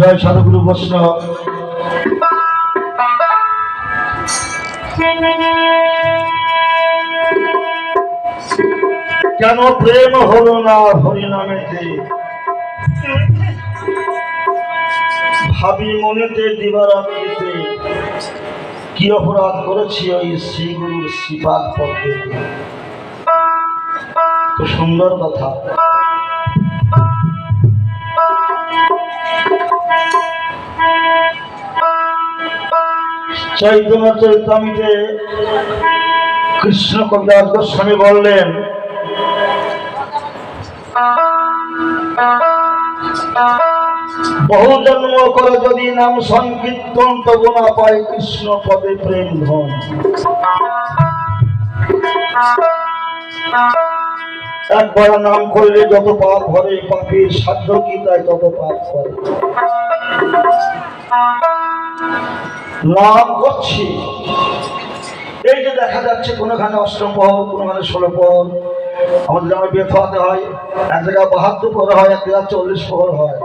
জয় সাধুগুরু বৈষ্ণব কেন প্রেম হলো না হরিনামেতে? ভাবি মনেতে দিবারাত্রিতে কি অপরাধ করেছি ওই শ্রী গুরুর শ্রীপাদ পদ্মে? তো সুন্দর কথা। চৈতন্য কৃষ্ণ কবিরাজ গোস্বামী বললেন, বহু জন্ম করে যদি নাম সংকীর্তন তবু না পায় কৃষ্ণ পদে প্রেম ধন। একবার নাম করলে যত পাপ ভরে পাপের সাধ্য কি তাই তত পাপ করে। নাম করছি। এই যে দেখা যাচ্ছে কোনোখানে অষ্টম পহর কোনোখানে ষোলো পহর আমাদের হতে হয়, এক জায়গায় বাহাত্তর পহর হয়, এক জায়গায় চল্লিশ পহর হয়।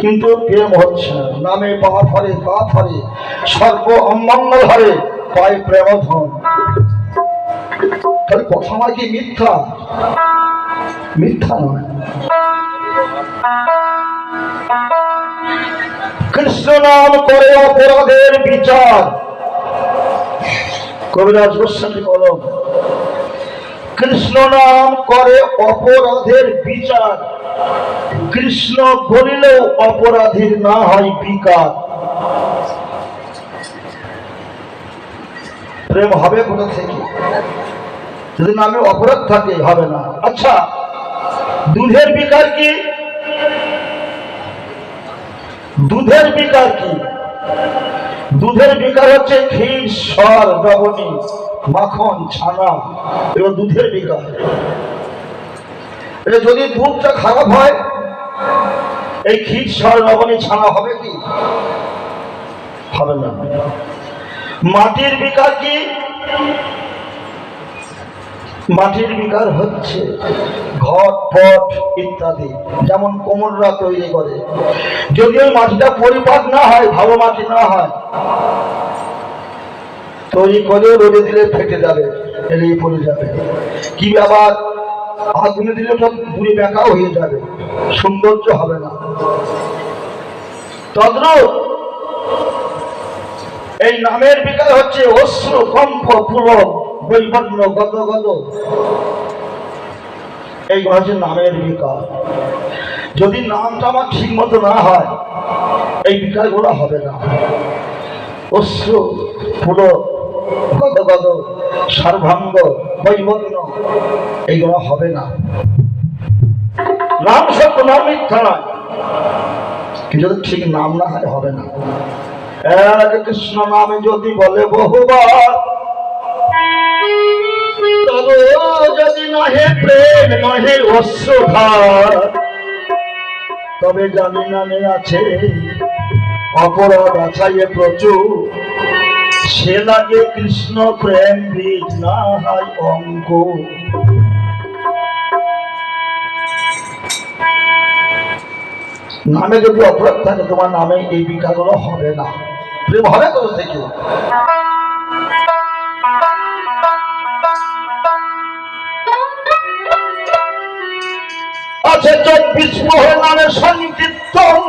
কিন্তু প্রেম হচ্ছে না। নামে পাপ হরে পা হরে সর্ব অমঙ্গল হরে পায় প্রেম ধন তাহলে কথা নয় কি মিথ্যা? মিথ্যা নয়। কৃষ্ণ নাম করে অপরাধের বিচার। কবিরাজ গোস্বামী কলম কৃষ্ণ নাম করে অপরাধের বিচার। কৃষ্ণ বলিলেও অপরাধীর না হয় বিকার। প্রেম হবে কোথা থেকে? যদি নামে অপরাধ থাকে, হবে না। আচ্ছা দুধের বিকার কি? দুধের বিকার কি? দুধের বিকার হচ্ছে ক্ষীর, সর লবণী মাখন, ছানা এবং দুধের বিকার। এটা যদি দুধটা খারাপ হয়, এই ক্ষীর, সর লবণী ছানা হবে কি? হবে না। মাটির বিকার কি? মাটির বিকার হচ্ছে। ঘট পট ইত্যাদি, যেমন কোমররা তৈরি করে। যদি ওই মাটিটা পরিপাক না হয়, ভালো মাটি না হয়, তৈরি করে রোদে দিলে ফেটে যাবে, এলেই পড়ে যাবে। কি আবার আগুনে দিলে ওটা পুরি বেঁকাও হয়ে যাবে, সৌন্দর্য হবে না। তদ্রুপ এই নামের বিকার হচ্ছে অশ্র, কম্প পুলক বৈবর্ণ গদ গদ। এই হচ্ছে নামের বিকার। যদি নামটা আমার ঠিক মতো না হয়, এই বিকারগুলো হবে না। বৈবর্ণ, এইগুলো হবে না। নাম সত্য, নাম মিথ্যা নয়। কিন্তু ঠিক নাম না হয়, হবে না। কৃষ্ণ নামে যদি বলে বহুবার যদি নহে প্রেম, নহে অশ্রুধার, তবে জানি নামে আছে অপরাধ আছাইয়ে প্রচুর। সে লাগে কৃষ্ণ প্রেম বীজ, না হয় অঙ্ক নামে যদি অপরাধ থাকে, তোমার নামে এই বিকারগুলো হবে না। প্রেম হবে কোথা থেকে আছে চব্বিশ মোহর নামে সংকীর্তন।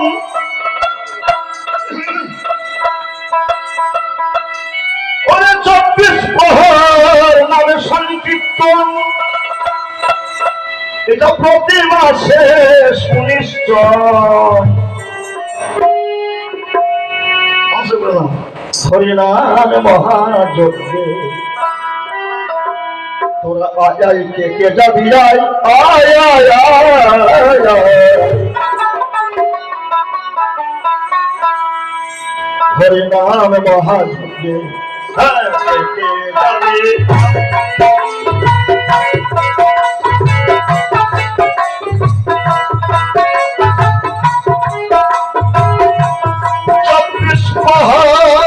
ওরে চব্বিশ মোহর নামে সংকীর্তন। এটা প্রতি মাসে সুনিশ্চয়। হরিনাম মহাযজ্ঞে। তোরা আয় কে কে যাবি হ্যাঁ কে যাবি চব্বিশ নাম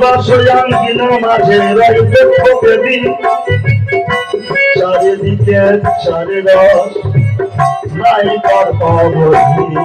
সেবা সয়াঙ্গিন মাঝে রয় চক্রব্যাপী চারিদিকে চারি রস নাই অবধি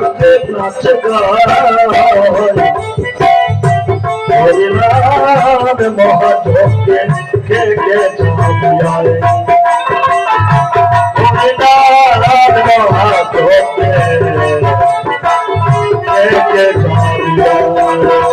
খাতে নাচে হরিনাম মহাযজ্ঞে কে কে জপিয়ায় হরিনাম মহাযজ্ঞে কে কে জপিয়ায়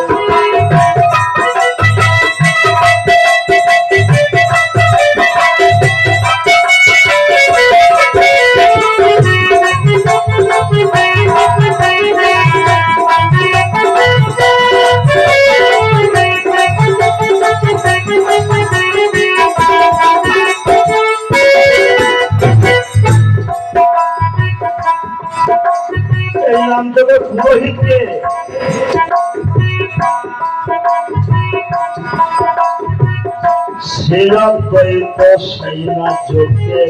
পুরোহিতকে শিরদ্বৈত সৈনা যোগে।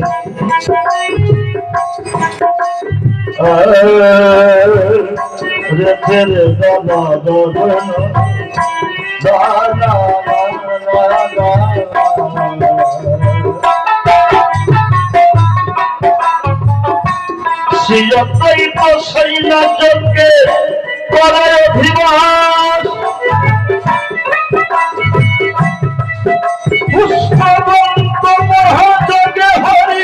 রেখে রে দাদা দাদা দাদা শিরদ্বৈত সৈনা যোগে করে অভিবাস। পুষ্পবন্ত মহাযোগে হরি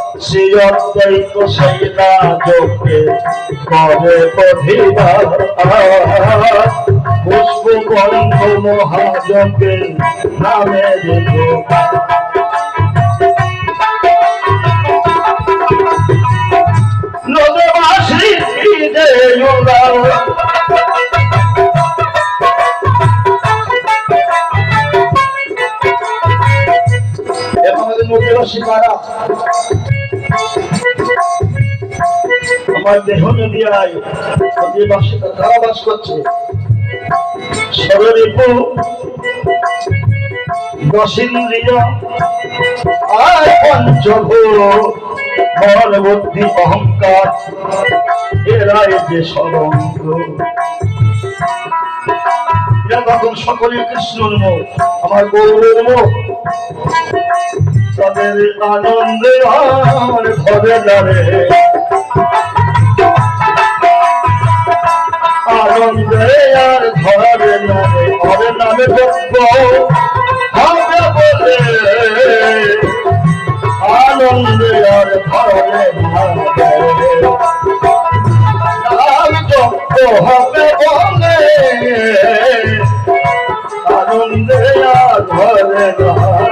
চিরন্তৈক সেনা যোগে করে প্রধিবা পুষ্প কণ্ঠ মহাযোগের নামে নদবাসী দেয় রসিকারা আমার দেহ নদী আয় নদী বাসে তারা বাস করছে। সররিপু দশিন্দ্রিয় আয় পঞ্চভূত মন বুদ্ধি অহংকার এরাই যে সরঙ্গ এরা তখন সকলে কৃষ্ণর মুখ, আমার মুখ। তাদের আনন্দে আর ধরে দাঁড়ে আনন্দে আর ধরে নামে ধরে নামে যোগ্য হবে বলে। আনন্দে আর আর হবে বলে। আনন্দে আর ধরে নামে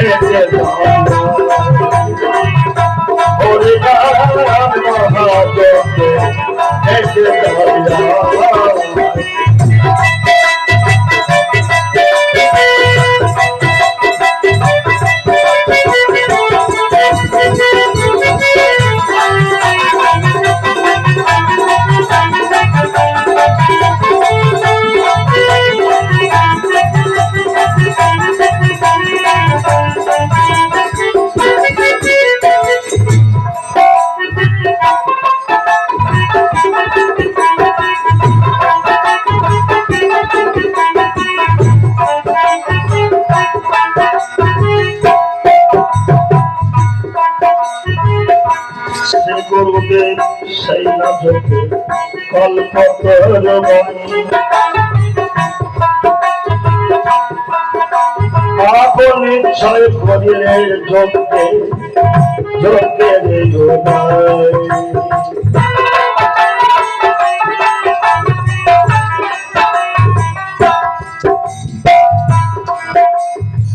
যেতে হরিদার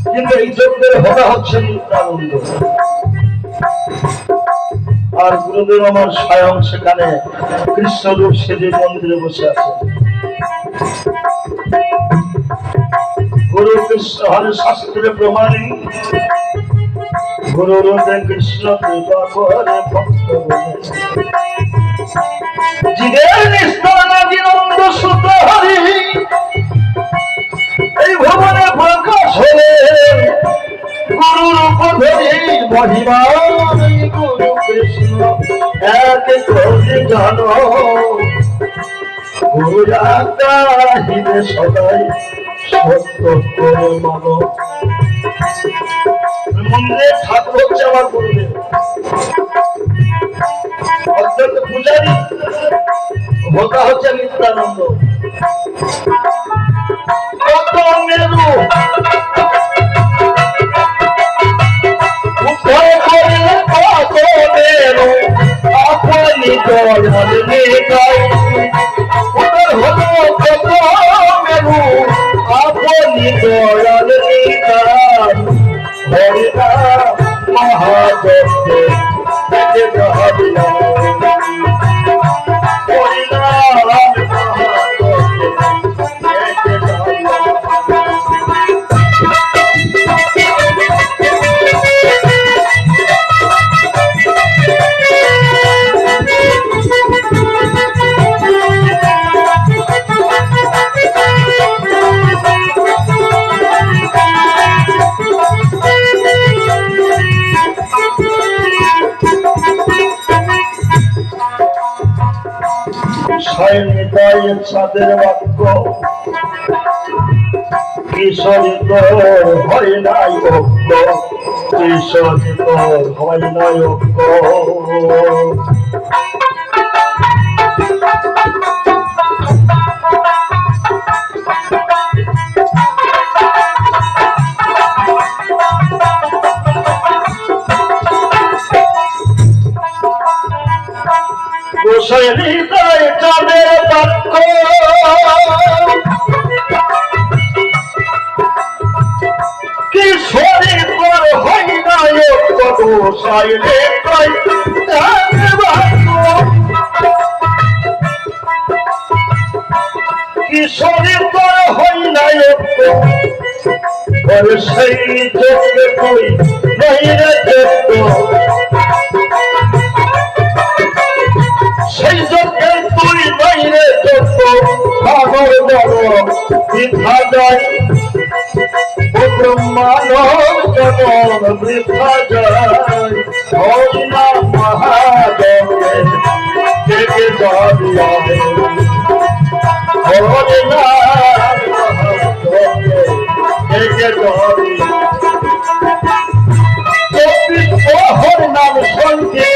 কিন্তু এই যজ্ঞের হওয়া হচ্ছে নিত্যানন্দ। আর গুরুদেব আমার স্বয়ং সেখানে কৃষ্ণরূপ সেজে মন্দিরে বসে আছে গুরু কৃষ্ণ হরে শাস্ত্রে প্রমাণী। গুরু রূপে কৃষ্ণ কৃপা করে ভক্ত এই ভবনে প্রকাশ হলে গুরু রূপ ধরে মহিমা গুরু কৃষ্ণ। এক করে জানো। গুরু হিরে সদাই মন্দিরে ঠাকুর হচ্ছে আমার গুরুদেব অত্যন্ত পূজারী হোতা হচ্ছে নিত্যানন্দ আপনি দয়াল নিতাই উদ্ধার ছাদের বাক্য তোর হয় নাই নায়ক গোসাই হৃদয় চাঁদের বাক্য। কি শরীর তোর হয় নায়ক কত সাইলে কই চাঁদের বাক্য কি শরীর তোর হয় নায়ক সেই চোখে কই নাই রে যত ভাগর বড় বৃথা যায় ও ব্রহ্মানব জনম বৃথা যায় হরি না মহাদেবে থেকে যাবিয়া হরি না মহাদেবে থেকে যাবিয়া চব্বিশ প্রহর নাম সংকীর্তন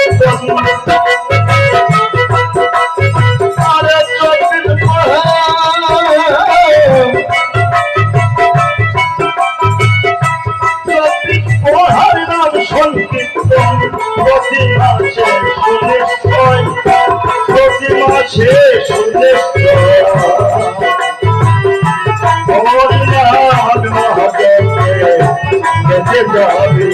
প্রতি মাসে সুনিশ্চয় প্রতি মাসে সুনিশ্চয় হরি